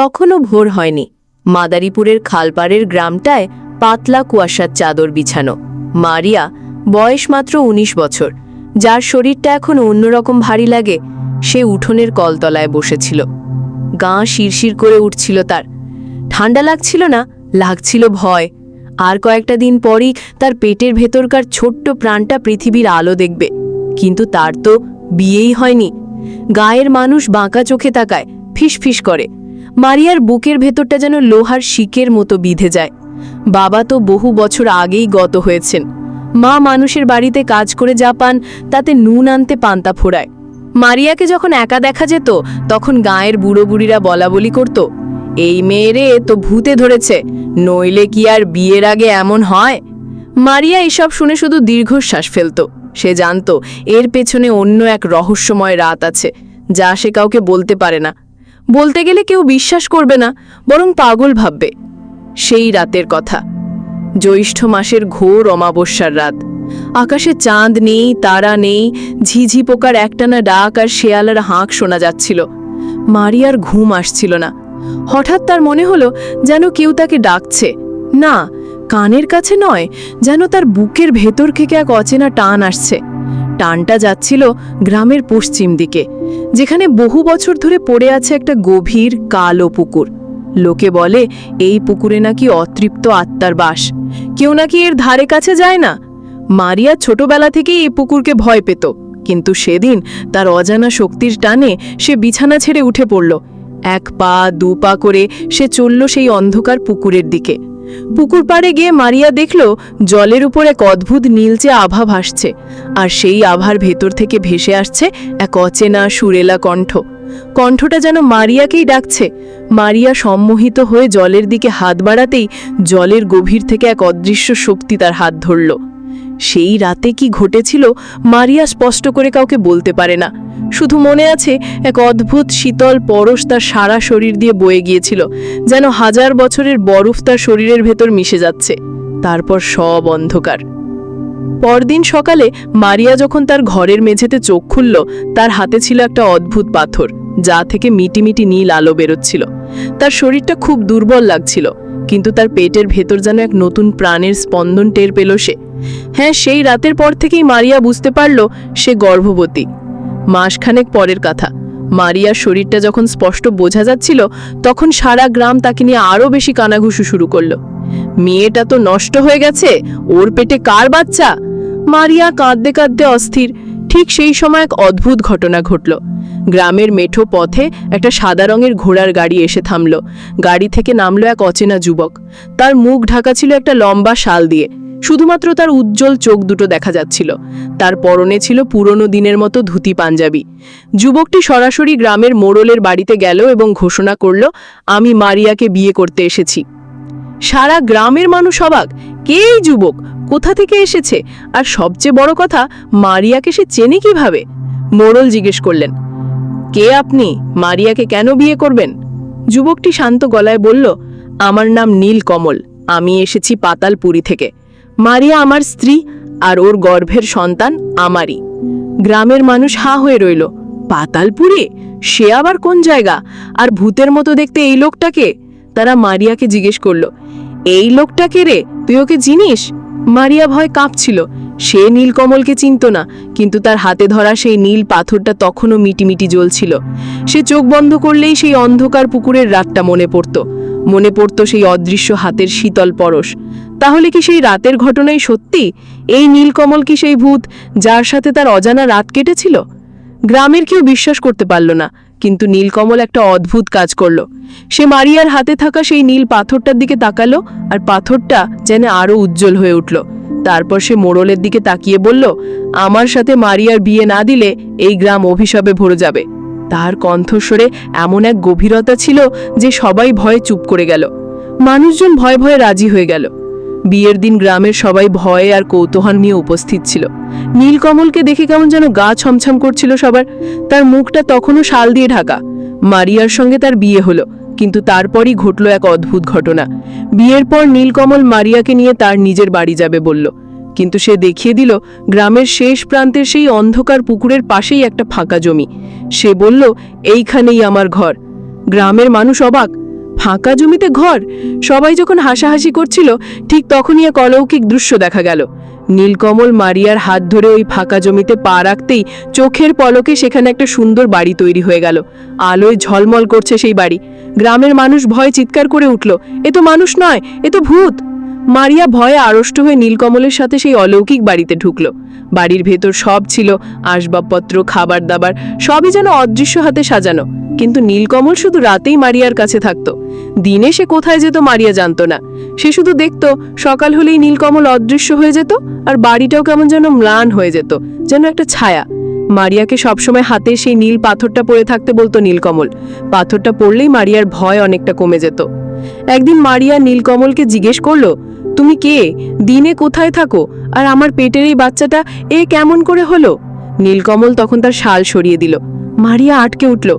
তখনও ভোর হয়নি। মাদারীপুরের খালপাড়ের গ্রামটায় পাতলা কুয়াশার চাদর বিছানো। মারিয়া, বয়স মাত্র ১৯ বছর, যার শরীরটা এখন অন্যরকম ভারী লাগে, সে উঠোনের কলতলায় বসেছিল। গা শিরশির করে উঠছিল তার। ঠান্ডা লাগছিল না, লাগছিল ভয়। আর কয়েকটা দিন পরই তার পেটের ভেতরকার ছোট্ট প্রাণটা পৃথিবীর আলো দেখবে। কিন্তু তার তো বিয়েই হয়নি। গায়ের মানুষ বাঁকা চোখে তাকায়, ফিসফিস করে। মারিয়ার বুকের ভেতরটা যেন লোহার শিকের মতো বিধে যায়। বাবা তো বহু বছর আগেই গত হয়েছেন। মা মানুষের বাড়িতে কাজ করে যা পান, তাতে নুন আনতে পান্তা ফোড়ায়। মারিয়াকে যখন একা দেখা যেত, তখন গায়ের বুড়ো বুড়িরা বলা বলি করত, এই মেয়েরে তো ভূতে ধরেছে, নইলে কি আর বিয়ের আগে এমন হয়? মারিয়া এসব শুনে শুধু দীর্ঘশ্বাস ফেলত। সে জানত, এর পেছনে অন্য এক রহস্যময় রাত আছে, যা সে কাউকে বলতে পারে না। বলতে গেলে কেউ বিশ্বাস করবে না, বরং পাগল ভাববে। সেই রাতের কথা। জ্যৈষ্ঠ মাসের ঘোর অমাবস্যার রাত। আকাশে চাঁদ নেই, তারা নেই, ঝিঝি পোকার একটানা ডাক আর শেয়ালার হাঁক শোনা যাচ্ছিল। মারিয়ার ঘুম আসছিল না। হঠাৎ তার মনে হলো যেন কেউ তাকে ডাকছে। না, কানের কাছে নয়, যেন তার বুকের ভেতর থেকে এক অচেনা টান আসছে। টানটা যাচ্ছিল গ্রামের পশ্চিম দিকে। যেখানে বহু বছর ধরে পড়ে আছে একটা গভীর কালো পুকুর। লোকে বলে, এই পুকুরে নাকি অতৃপ্ত আত্মার বাস। কেউ নাকি এর ধারে কাছে যায় না? মারিয়া ছোটবেলা থেকেই এই পুকুরকে ভয় পেত। কিন্তু সেদিন তার অজানা শক্তির টানে সে বিছানা ছেড়ে উঠে পড়ল। এক পা দু পা করে সে চলল সেই অন্ধকার পুকুরের দিকে। পুকুর পাড়ে গিয়ে মারিয়া দেখল জলের উপর এক অদ্ভুত নীলচে আভা ভাসছে, আর সেই আভার ভেতর থেকে ভেসে আসছে এক অচেনা সুরেলা কণ্ঠ। কণ্ঠটা যেন মারিয়াকেই ডাকছে। মারিয়া সম্মোহিত হয়ে জলের দিকে হাত বাড়াতেই জলের গভীর থেকে এক অদৃশ্য শক্তি তার হাত ধরল। সেই রাতে কি ঘটেছিল, মারিয়া স্পষ্ট করে কাউকে বলতে পারে না। শুধু মনে আছে, এক অদ্ভুত শীতল পরশ তার সারা শরীর দিয়ে বয়ে গিয়েছিল, যেন হাজার বছরের বরফ তার শরীরের ভেতর মিশে যাচ্ছে। তারপর সব অন্ধকার। পরদিন সকালে মারিয়া যখন তার ঘরের মেঝেতে চোখ খুলল, তার হাতে ছিল একটা অদ্ভুত পাথর, যা থেকে মিটিমিটি নীল আলো বেরোচ্ছিল। তার শরীরটা খুব দুর্বল লাগছিল, কিন্তু তার পেটের ভেতর যেন এক নতুন প্রাণের স্পন্দন টের পেল সে। হ্যাঁ সেই রাতের পর থেকেই মারিয়া বুঝতে পারল সে গর্ভবতী। মাসখানেক পরের কথা। মারিয়ার শরীরটা যখন স্পষ্ট বোঝা যাচ্ছিল, তখন সারা গ্রাম তাকে নিয়ে আরও বেশি কানাঘুষু শুরু করল। মেয়েটা তো নষ্ট হয়ে গেছে, ওর পেটে কার বাচ্চা? মারিয়া কাঁদতে কাঁদতে অস্থির। ঠিক সেই সময় এক অদ্ভুত ঘটনা ঘটল। গ্রামের মেঠো পথে একটা সাদা রঙের ঘোড়ার গাড়ি এসে থামল। গাড়ি থেকে নামলো এক অচেনা যুবক। তার মুখ ঢাকা ছিল একটা লম্বা শাল দিয়ে। শুধুমাত্র তার উজ্জ্বল চোখ দুটো দেখা যাচ্ছিল। তার পরনে ছিল পুরনো দিনের মতো ধুতি পাঞ্জাবি। যুবকটি সরাসরি গ্রামের মোড়লের বাড়িতে গেল এবং ঘোষণা করল, আমি মারিয়াকে বিয়ে করতে এসেছি। সারা গ্রামের মানুষ অবাক। কে এই যুবক? কোথা থেকে এসেছে? আর সবচেয়ে বড় কথা, মারিয়াকে সে চেনে কীভাবে? মোড়ল জিজ্ঞেস করলেন, কে আপনি? মারিয়াকে কেন বিয়ে করবেন? যুবকটি শান্ত গলায় বলল, আমার নাম নীল কমল আমি এসেছি পাতালপুরি থেকে। মারিয়া আমার স্ত্রী আর ওর গর্ভের সন্তান আমারই। গ্রামের মানুষ হা হয়ে রইল, পাতালপুরে? সে আবার কোন জায়গা? আর ভূতের মতো দেখতে এই লোকটাকে তারা মারিয়াকে জিজ্ঞেস করল, এই লোকটাকে রে? তুই ওকে চিনিস? মারিয়া ভয় কাঁপছিল। সে নীলকমলকে চিনত না, কিন্তু তার হাতে ধরা সেই নীল পাথরটা তখনও মিটিমিটি জ্বলছিল। সে চোখ বন্ধ করলেই সেই অন্ধকার পুকুরের রাতটা মনে পড়ত। মনে পড়ত সেই অদৃশ্য হাতের শীতল পরশ। তাহলে কি সেই রাতের ঘটনাই সত্যি? এই নীলকমল কি সেই ভূত, যার সাথে তার অজানা রাত কেটেছিল? গ্রামের কেউ বিশ্বাস করতে পারল না। কিন্তু নীলকমল একটা অদ্ভুত কাজ করল। সে মারিয়ার হাতে থাকা সেই নীল পাথরটার দিকে তাকালো আর পাথরটা যেন আরও উজ্জ্বল হয়ে উঠল। তারপর সে মোড়লের দিকে তাকিয়ে বলল, আমার সাথে মারিয়ার বিয়ে না দিলে এই গ্রাম অভিশাপে ভরে যাবে। তার কণ্ঠস্বরে এমন এক গভীরতা ছিল যে সবাই ভয়ে চুপ করে গেল। মানুষজন ভয়ে ভয়ে রাজি হয়ে গেল। বিয়ের দিন গ্রামের সবাই ভয়ে আর কৌতূহল নিয়ে উপস্থিত ছিল। নীলকমলকে দেখে কেমন যেন গা ছমছম করছিল সবার। তার মুখটা তখনও শাল দিয়ে ঢাকা। মারিয়ার সঙ্গে তার বিয়ে হলো, কিন্তু তারপরই ঘটল এক অদ্ভুত ঘটনা। বিয়ের পর নীলকমল মারিয়াকে নিয়ে তার নিজের বাড়ি যাবে বলল, কিন্তু সে দেখিয়ে দিল, গ্রামের শেষ প্রান্তের সেই অন্ধকার পুকুরের পাশেই একটা ফাঁকা জমি। সে বলল, এইখানেই আমার ঘর। গ্রামের মানুষ অবাক ফাঁকা জমিতে ঘর? সবাই যখন হাসাহাসি করছিল, ঠিক তখনই এক অলৌকিক দৃশ্য দেখা গেল। নীলকমল মারিয়ার হাত ধরে ওই ফাঁকা জমিতে পা রাখতেই চোখের পলকে সেখানে একটা সুন্দর বাড়ি তৈরি হয়ে গেল। আলোয় ঝলমল করছে সেই বাড়ি। গ্রামের মানুষ ভয়ে চিৎকার করে উঠল, এ তো মানুষ নয়, এ তো ভূত! মারিয়া ভয়ে আড়ষ্ট হয়ে নীলকমলের সাথে সেই অলৌকিক বাড়িতে ঢুকল। বাড়ির ভেতর সব ছিল, আসবাবপত্র, খাবার দাবার, সবই যেন অদৃশ্য হাতে সাজানো। কিন্তু নীলকমল শুধু রাতেই মারিয়ার কাছে থাকতো। দিনে সে কোথায় যেত মারিয়া জানতো না। সে শুধু দেখত, সকাল হলেই নীলকমল অদৃশ্য হয়ে যেত আর বাড়িটাও কেমন যেন ম্লান হয়ে যেত, যেন একটা ছায়া। মারিয়াকে সবসময় হাতে সেই নীল পাথরটা পড়ে থাকতে বলতো নীলকমল। পাথরটা পড়লেই মারিয়ার ভয় অনেকটা কমে যেত। একদিন মারিয়া নীলকমলকে জিজ্ঞেস করল, তুমি কে? দিনে কোথায় থাকো? আর আমার পেটের এই বাচ্চাটা এ কেমন করে হলো? নীলকমল তখন তার শাল সরিয়ে দিল। মারিয়া আটকে উঠল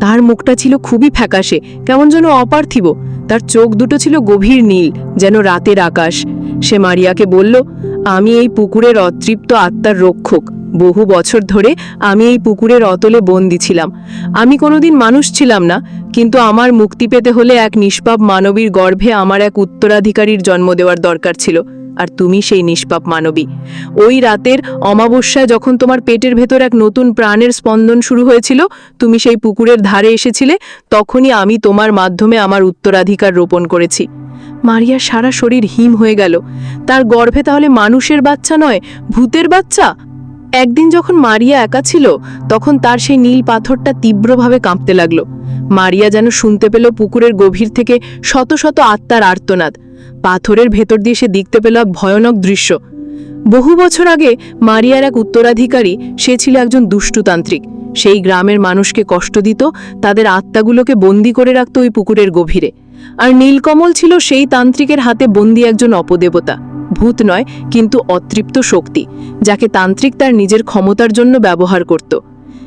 তার মুখটা ছিল খুবই ফ্যাকাশে, কেমন যেন অপার্থিব। তার চোখ দুটো ছিল গভীর নীল, যেন রাতের আকাশ। সে মারিয়াকে বলল, আমি এই পুকুরের অতৃপ্ত আত্মার রক্ষক। বহু বছর ধরে আমি এই পুকুরের অতলে বন্দি ছিলাম। আমি কোনোদিন মানুষ ছিলাম না, কিন্তু আমার মুক্তি পেতে হলে এক নিষ্পাপ মানবীর গর্ভে আমার এক উত্তরাধিকারীর জন্ম দেওয়ার দরকার ছিল। আর তুমি সেই নিষ্পাপ মানবী। ওই রাতের অমাবস্যায় যখন তোমার পেটের ভেতর এক নতুন প্রাণের স্পন্দন শুরু হয়েছিল, তুমি সেই পুকুরের ধারে এসেছিলে, তখনই আমি তোমার মাধ্যমে আমার উত্তরাধিকার রোপণ করেছি। মারিয়া সারা শরীর হিম হয়ে গেল। তার গর্ভে তাহলে মানুষের বাচ্চা নয়, ভূতের বাচ্চা? একদিন যখন মারিয়া একা ছিল, তখন তার সেই নীল পাথরটা তীব্রভাবে কাঁপতে লাগল। মারিয়া যেন শুনতে পেল পুকুরের গভীর থেকে শত শত আত্মার আর্তনাদ। পাথরের ভেতর দিয়ে সে দেখতে পেল এক ভয়ানক দৃশ্য। বহু বছর আগে মারিয়ার এক উত্তরাধিকারী, সে ছিল একজন দুষ্টুতান্ত্রিক। সেই গ্রামের মানুষকে কষ্ট দিত, তাদের আত্মাগুলোকে বন্দি করে রাখত ওই পুকুরের গভীরে। আর নীলকমল ছিল সেই তান্ত্রিকের হাতে বন্দি একজন অপদেবতা। ভূত নয়, কিন্তু অতৃপ্ত শক্তি, যাকে তান্ত্রিক তার নিজের ক্ষমতার জন্য ব্যবহার করত।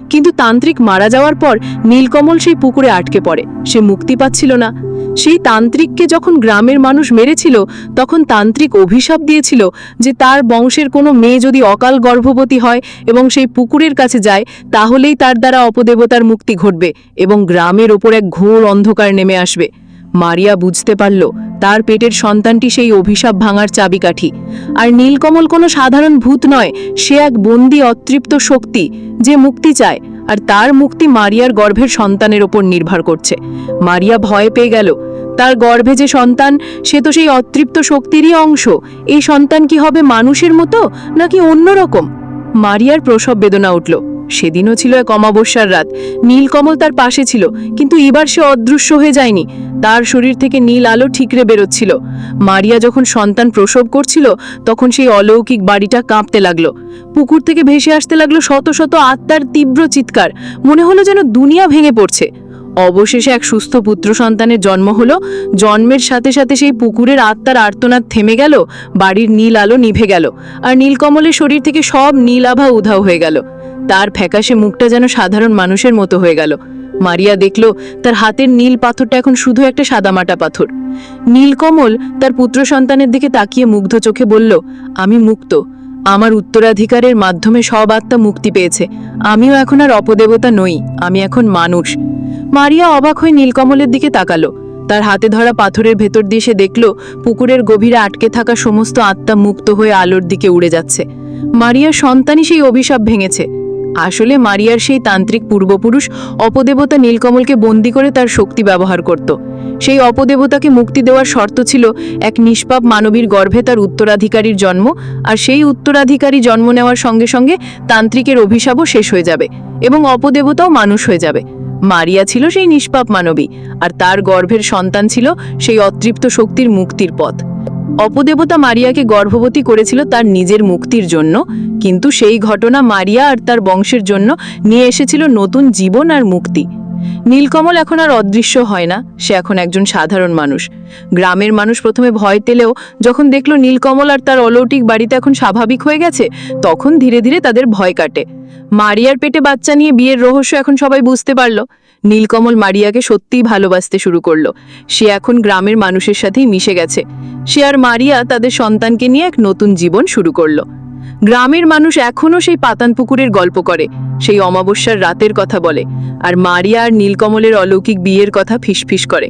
কিন্তু তান্ত্রিক মারা যাওয়ার পর নীলকমল সেই পুকুরে আটকে পড়ে। সে মুক্তি পাচ্ছিল না। সেই তান্ত্রিককে যখন গ্রামের মানুষ মেরেছিল, তখন তান্ত্রিক অভিশাপ দিয়েছিল যে তার বংশের কোনো মেয়ে যদি অকাল গর্ভবতী হয় এবং সেই পুকুরের কাছে যায়, তাহলেই তার দ্বারা অপদেবতার মুক্তি ঘটবে এবং গ্রামের ওপর এক ঘোর অন্ধকার নেমে আসবে। মারিয়া বুঝতে পারল, তার পেটের সন্তানটি সেই অভিশাপ ভাঙার চাবিকাঠি। আর নীলকমল কোনো সাধারণ ভূত নয়, সে এক বন্দি অতৃপ্ত শক্তি যে মুক্তি চায়, আর তার মুক্তি মারিয়ার গর্ভের সন্তানের ওপর নির্ভর করছে। মারিয়া ভয় পেয়ে গেল, তার গর্ভে যে সন্তান, সে তো সেই অতৃপ্ত শক্তিরই অংশ। এই সন্তান কি হবে মানুষের মতো, নাকি অন্যরকম? মারিয়ার প্রসব বেদনা উঠল। সেদিনও ছিল এক অমাবস্যার রাত। নীলকমল তার পাশে ছিল, কিন্তু এবার সে অদৃশ্য হয়ে যায়নি। তার শরীর থেকে নীল আলো ঠিকরে বেরোচ্ছিল। মারিয়া যখন সন্তান প্রসব করছিল, তখন সেই অলৌকিক বাড়িটা কাঁপতে লাগল। পুকুর থেকে ভেসে আসতে লাগল শত শত আত্মার তীব্র চিৎকার। মনে হলো যেন দুনিয়া ভেঙে পড়ছে। অবশেষে এক সুস্থ পুত্র সন্তানের জন্ম হলো। জন্মের সাথে সাথে সেই পুকুরের আত্মার আর্তনাদ থেমে গেল, বাড়ির নীল আলো নিভে গেল, আর নীলকমলের শরীর থেকে সব নীল আভা উধাও হয়ে গেল। তার ফ্যাকাশে মুখটা যেন সাধারণ মানুষের মতো হয়ে গেল। মারিয়া দেখল, তার হাতের নীল পাথরটা এখন শুধু একটা সাদামাটা পাথর। নীলকমল তার পুত্র সন্তানের দিকে তাকিয়ে মুগ্ধ চোখে বলল, আমি মুক্ত। আমার উত্তরাধিকারের মাধ্যমে সব আত্মা মুক্তি পেয়েছে। আমিও এখন আর অপদেবতা নই, আমি এখন মানুষ। মারিয়া অবাক হয়ে নীলকমলের দিকে তাকালো। তার হাতে ধরা পাথরের ভেতর দিয়ে সে দেখল, পুকুরের গভীরে আটকে থাকা সমস্ত আত্মা মুক্ত হয়ে আলোর দিকে উড়ে যাচ্ছে। মারিয়া সন্তানই সেই অভিশাপ ভেঙেছে। আসলে মারিয়ার সেই তান্ত্রিক পূর্বপুরুষ অপদেবতা নীলকমলকে বন্দি করে তার শক্তি ব্যবহার করত। সেই অপদেবতাকে মুক্তি দেওয়ার শর্ত ছিল এক নিষ্পাপ মানবীর গর্ভে তার উত্তরাধিকারীর জন্ম, আর সেই উত্তরাধিকারী জন্ম নেওয়ার সঙ্গে সঙ্গে তান্ত্রিকের অভিশাপও শেষ হয়ে যাবে এবং অপদেবতাও মানুষ হয়ে যাবে। মারিয়া ছিল সেই নিষ্পাপ মানবী, আর তার গর্ভের সন্তান ছিল সেই অতৃপ্ত শক্তির মুক্তির পথ। অপদেবতা মারিয়াকে গর্ভবতী করেছিল তার নিজের মুক্তির জন্য, কিন্তু সেই ঘটনা মারিয়া আর তার বংশের জন্য নিয়ে এসেছিল নতুন জীবন আর মুক্তি। নীলকমল এখন আর অদৃশ্য হয় না, সে এখন একজন সাধারণ মানুষ। গ্রামের মানুষ প্রথমে ভয় পেলেও যখন দেখল নীলকমল আর তার অলৌকিক বাড়িতে এখন স্বাভাবিক হয়ে গেছে, তখন ধীরে ধীরে তাদের ভয় কাটে। মারিয়ার পেটে বাচ্চা নিয়ে বিয়ের রহস্য এখন সবাই বুঝতে পারল। নীলকমল মারিয়াকে সত্যিই ভালোবাসতে শুরু করল। সে এখন গ্রামের মানুষের সাথেই মিশে গেছে। সে আর মারিয়া তাদের সন্তানকে নিয়ে এক নতুন জীবন শুরু করল। গ্রামের মানুষ এখনও সেই পাতান পুকুরের গল্প করে, সেই অমাবস্যার রাতের কথা বলে, আর মারিয়া আর নীলকমলের অলৌকিক বিয়ের কথা ফিসফিস করে।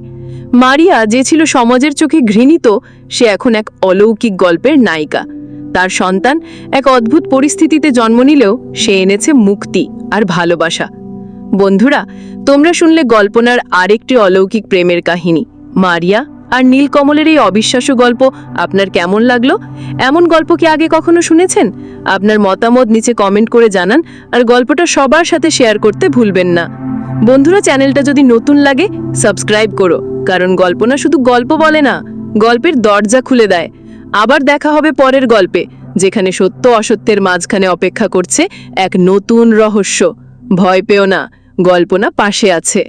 মারিয়া যে ছিল সমাজের চোখে ঘৃণিত, সে এখন এক অলৌকিক গল্পের নায়িকা। তার সন্তান এক অদ্ভুত পরিস্থিতিতে জন্ম নিলেও সে এনেছে মুক্তি আর ভালোবাসা। বন্ধুরা, তোমরা শুনলে গল্পনার আরেকটি অলৌকিক প্রেমের কাহিনী। মারিয়া আর নীলকমলের এই অবিশ্বাস্য গল্প আপনার কেমন লাগল? এমন গল্প কি আগে কখনো শুনেছেন? আপনার মতামত নিচে কমেন্ট করে জানান আর গল্পটা সবার সাথে শেয়ার করতে ভুলবেন না। বন্ধুরা, চ্যানেলটা যদি নতুন লাগে, সাবস্ক্রাইব করো, কারণ গল্প না শুধু গল্প বলে না, গল্পের দরজা খুলে দেয়। আবার দেখা হবে পরের গল্পে, যেখানে সত্য অসত্যের মাঝখানে অপেক্ষা করছে এক নতুন রহস্য। ভয় পেও না। গল্প না পাশে আছে।